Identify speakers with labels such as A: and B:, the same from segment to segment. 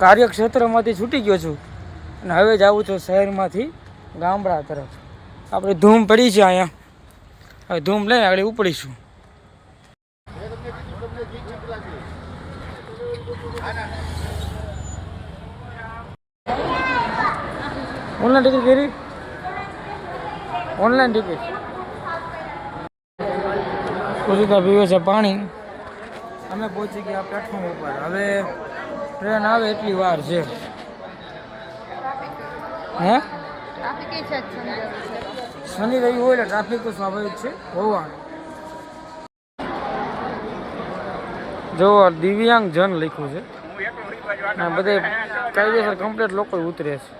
A: કાર્યક્ષેત્રમાંથી છૂટી ગયો છું. અને હવે જાઉં છું શહેરમાંથી ગામડા તરફ. આપણે ધૂમ પડી છે અહીંયા. હવે ધૂમ લઈને આગળ ઉપડીશું. ઓનલાઈન ટિકિટ કરી? Online ticket? સુજીતા પીવે છે પાણી. અમે પહોંચી ગયા પ્લેટફોર્મ ઉપર. હવે ટ્રેન આવે એટલી વાર છે. હે? શનિ રવિ હોય એટલે ટ્રાફિક તો સ્વાભાવિક છે હોવાનું જો દિવ્યાંગ જન લખ્યું છે. બધે કાયદેસર કમ્પ્લીટ લોકો ઉતરે છે.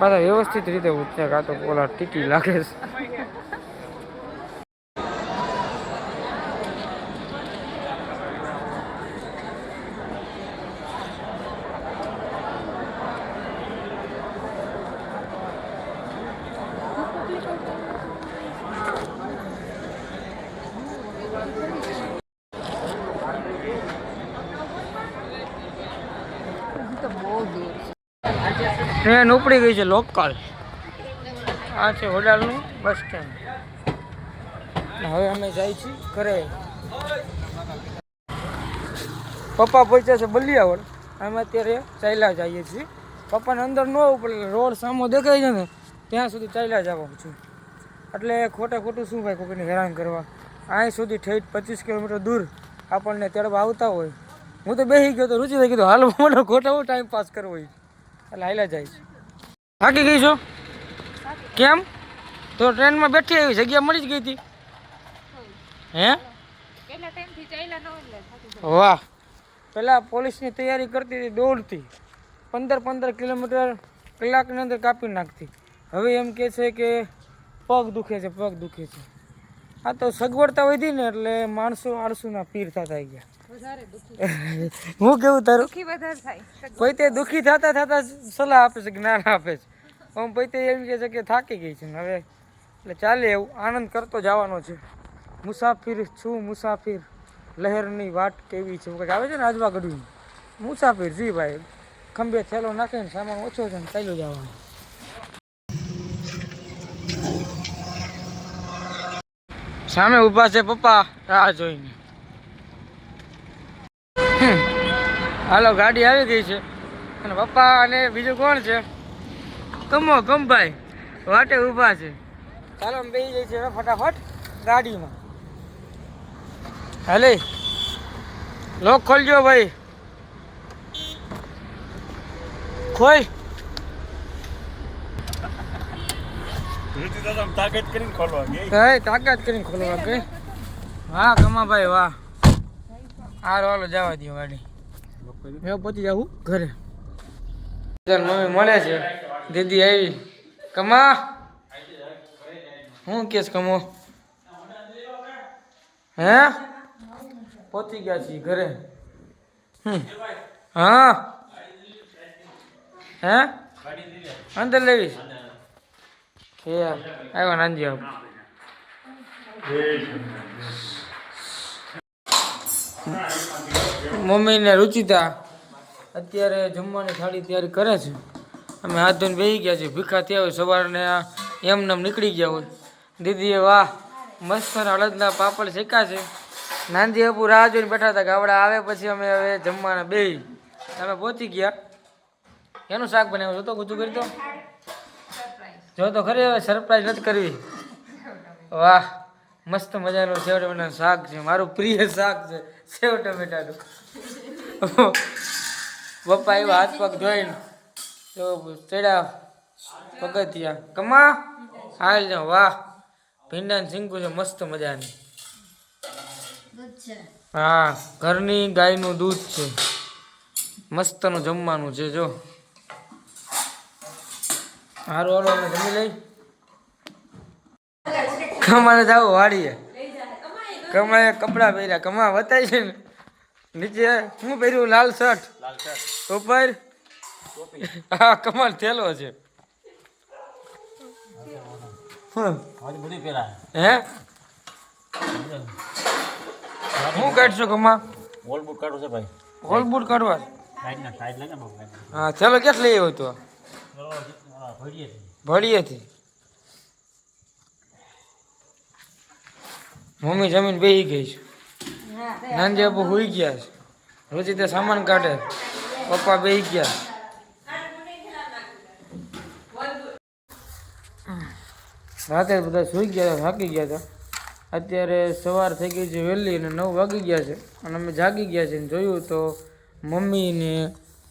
A: પાછા વ્યવસ્થિત રીતે ઉતરે કાં તો ઓલા ટીકી લાગે છે
B: હજી તો બહુ દૂર છે
A: ટ્રેન ઉપડી ગઈ છે લોકલ. આ છે હોડાલનું બસ સ્ટેન્ડ હવે અમે જાય છીએ ઘરે. પપ્પા પહોંચ્યા છે બલિયાવળ. અમે અત્યારે ચાલ્યા જઈએ છીએ. પપ્પાને અંદર ન પડે, રોડ સામો દેખાય છે ને, ત્યાં સુધી ચાલ્યા જવાનું છું. એટલે ખોટે ખોટું શું ભાઈ કોઈને હેરાન કરવા? અહીં સુધી ઠેઠ પચીસ કિલોમીટર દૂર આપણને તેડવા આવતા હોય. હું તો બેસી ગયો તો રુચિ થઈ કીધું હાલ મને ખોટા ટાઈમ પાસ કરવો હોય. એટલે હાઈલા જાય છે. થાકી ગઈ છો? કેમ? તો ટ્રેનમાં બેઠી આવી, જગ્યા મળી જ ગઈ હતી. હે. વાહ. પહેલાં પોલીસની તૈયારી કરતી હતી દોડતી. પંદર પંદર કિલોમીટર કલાકની અંદર કાપી નાખતી. હવે એમ કહે છે કે પગ દુખે છે, પગ દુખે છે. આ તો સગવડતા વધી ને એટલે માણસો આળસુના પીર થતા ગયા. હું કેવું તારું?
B: દુખી વધારે
A: કોઈ તે દુઃખી થતા થતા સલાહ આપે છે જ્ઞાન આપે છે. આમ પછી તે એમ કહે છે કે થાકી ગઈ છે. હવે એટલે ચાલે એવું. આનંદ કરતો જવાનો છે. મુસાફિર છું મુસાફિર. લહેરની વાટ કેવી છે? કંઈક આવે છે ને આજવા ગઢવી મુસાફિર જી ભાઈ. ખંભે થેલો નાખીને સામાન ઓછો છે ને ચાલ્યો જવાનું. સામે ઊભા છે પપ્પા રાહ જોઈને. હાલો ગાડી આવી ગઈ છે. અને પપ્પા અને બીજું કોણ છે? કમો કમભાઈ વાટે ઊભા છે. ચાલો અમે બેસી જઈએ છીએ ફટાફટ ગાડીમાં. હાલે લોક ખોલજો ભાઈ. ખોલ.
C: તાકાત કરીને ખોલવા ગઈ.
A: તાકાત કરીને ખોલવા કે વાહ કમાભાઈ વાહ. હારો હાલો જવા દો ગાડી. મેં પહોંચી જાઉં ઘરે. મમ્મી મળે છે. દીદી આવી. કમા. હું કેસ કમો? હે? પહોંચી ગયા છીએ ઘરે. હમ. હા. હે? અંદર લેવીશ. છે આવ્યો નાનજી આપ મમ્મી ને રુચિતા અત્યારે જમવાની થાળી તૈયારી કરે છે. અમે હાથ ધોઈને બેસી ગયા છીએ. ભીખા થયા હોય સવારને એમ એમને નીકળી ગયા હોય. દીદીએ વાહ, મસ્ત હળદના પાપડ શેકા છે. નાંદી અપુ રાહ જોઈને બેઠા હતા ગાવડા આવે પછી અમે હવે જમવાના બેહી. અમે પહોંચી ગયા. એનું શાક બનાવ્યું? જોતો ગુજુ કરી દો. જો તો ખરી હવે સરપ્રાઈઝ નથી કરવી. વાહ, મસ્ત મજાનું છે શાક છે. મારું પ્રિય શાક છે. સેવ ટમેટાનું. પપ્પા એવા હાથ પગ ધોઈને જો ચડ્યા પગથિયા. કમા? હાલ જાઓ વાહ. ભીંડા સિંગુ છે મસ્ત મજાની. હા ઘરની ગાયનું દૂધ છે. મસ્તનું જમવાનું છે જો. હારું હાલો અમે જમી લઈ. કમાને જાવ વાડીએ કમાએ કપડા પહેર્યા કમા વતાય છે ને. નીચે શું પહેર્યું? લાલ શર્ટ. ઉપર? હા કમાલ થેલો છે. હે? હું કાઢશો કમા?
C: બુક કાઢો છે ભાઈ.
A: હોલ બૂટ કાઢવા? હા ચાલો કેટલી એવું આવ્યો તો ભળીએથી મમ્મી જમીન બેસી ગઈ છે. નાનજી બાપુ હોઈ ગયા છે. રોજી તે સામાન કાઢે પપ્પા બેસી ગયા રાતે બધા સુઈ ગયા હતા થાકી ગયા હતા અત્યારે સવાર થઈ ગઈ છે વહેલી અને નવ વાગી ગયા છે. અને અમે જાગી ગયા છે જોયું તો મમ્મી ને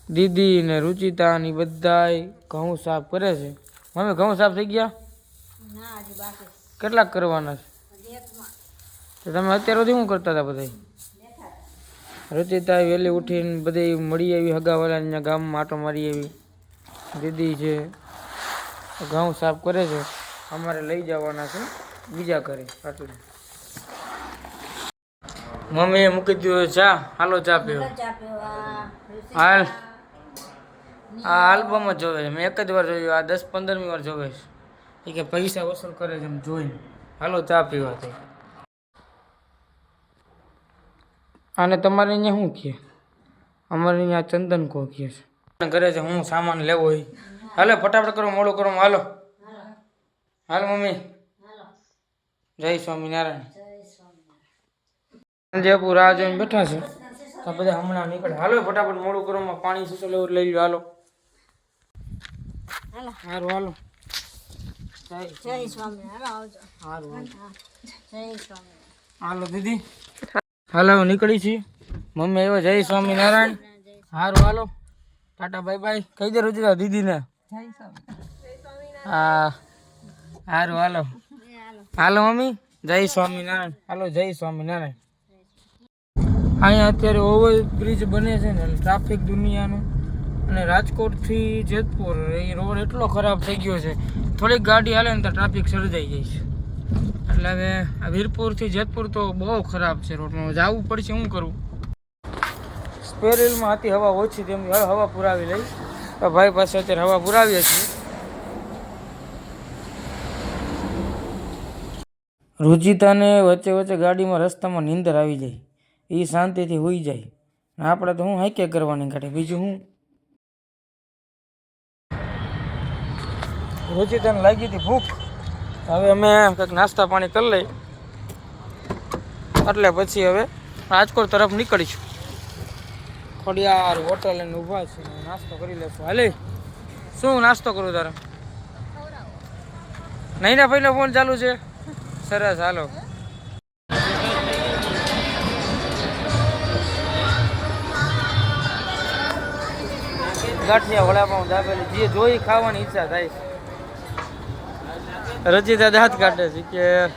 A: દીદી ને રુચિતા ની બધાય ઘઉં સાફ કરે છે. મમ્મી ઘઉં સાફ થઈ ગયા? કેટલાક કરવાના છે? તો તમે અત્યાર સુધી શું કરતા હતા બધા? રચિતા વહેલી ઉઠીને બધી મળી આવી હગાવાલા ગામમાં આટો મારી આવી. દીદી છે ઘઉં સાફ કરે છે. અમારે લઈ જવાના છે બીજા ઘરે આટલું મમ્મીએ મૂકી દીધું ચા. હાલો ચા પીવો હાલ આ આલ્બમ જ જોવે છે. મેં એક જ વાર જોયું આ દસ પંદરમી વાર જોવે છે. એ કે પૈસા વસૂલ કરે છે એમ જોઈને. હાલો ચા પીવા તો આને તમારે અહીંયા શું કહે? અમારે અહીંયા ચંદન કો કહે છે. ઘરે છે હું સામાન લેવો હોય. હાલો ફટાફટ કરો મોડું કરો હાલો. હાલ મમ્મી. જય સ્વામિનારાયણ. જયપુર રાહ જોઈને બેઠા છે. તો બધા હમણાં નીકળે. હાલો ફટાફટ મોડું કરો પાણી સીસો લેવું લઈ લો હાલો. હાલો.
D: હાલો. જય. સ્વામી
A: હાલો દીદી. હાલો નીકળી છીએ. મમ્મી આવ્યો જય સ્વામિનારાયણ. હારું, હાલો. Tata, bye bye. કહી દે રુચિતા દીદીને. હા. હારું, હાલો. હાલો, મમ્મી. જય સ્વામિનારાયણ. હાલો, જય સ્વામિનારાયણ. અહીંયા અત્યારે ઓવર બ્રિજ બને છે ને, ટ્રાફિક દુનિયાનું. અને રાજકોટથી જેતપુર, એ રોડ એટલો ખરાબ થઈ ગયો છે. થોડીક ગાડી હાલે ને તો ટ્રાફિક સર્જાઈ જાય છે. એટલે હવે આ વીરપુરથી જેતપુર તો બહુ ખરાબ છે રોડમાં જવું પડશે, શું કરવું? સ્પેર હતી હવા ઓછી તેમ હવે પુરાવી લઈ. ભાઈ પાસે અત્યારે હવા પુરાવીએ છીએ. રુચિતાને વચ્ચે વચ્ચે ગાડીમાં રસ્તામાં નીંદર આવી જાય. એ શાંતિથી હોઈ જાય. આપણે તો હું હાઈકે કરવાની ગાડી? બીજું હું? રુચિતાને લાગી હતી ભૂખ. હવે અમે કંઈક નાસ્તા પાણી કરી લઈ. એટલે પછી હવે રાજકોટ તરફ નીકળીશું. ખોડિયાર હોટલ એને ઊભા છે નાસ્તો કરી લેશું. હાલે, શું નાસ્તો કરું તારે? નહીં ના પહેલો ફોન ચાલુ છે? સરસ, હાલો. ગાંઠિયા વડાપાઉં દાબેલી, જે જોઈ ખાવાની ઈચ્છા થાય. છે રચિતા દાંત કાઢે છે કે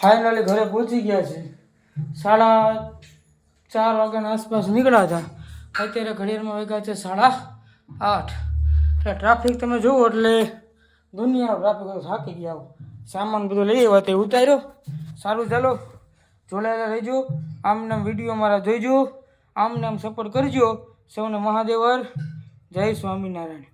A: ફાઇનલી ઘરે પહોંચી ગયા છે. સાડા ચાર વાગ્યાના આસપાસ નીકળ્યા હતા. અત્યારે ઘડિયાળમાં વાગ્યા છે સાડા આઠ. એટલે ટ્રાફિક તમે જુઓ એટલે દુનિયા ટ્રાફિક થાકી ગયા. સામાન બધો લઈ આવ્યા તે ઉતાર્યો. સારું ચાલો, જોડાયેલા રહેજો. આમ નામ વીડિયો મારા જોઈજો. આમને આમ સપોર્ટ કરજો. સૌને મહાદેવર. જય સ્વામિનારાયણ.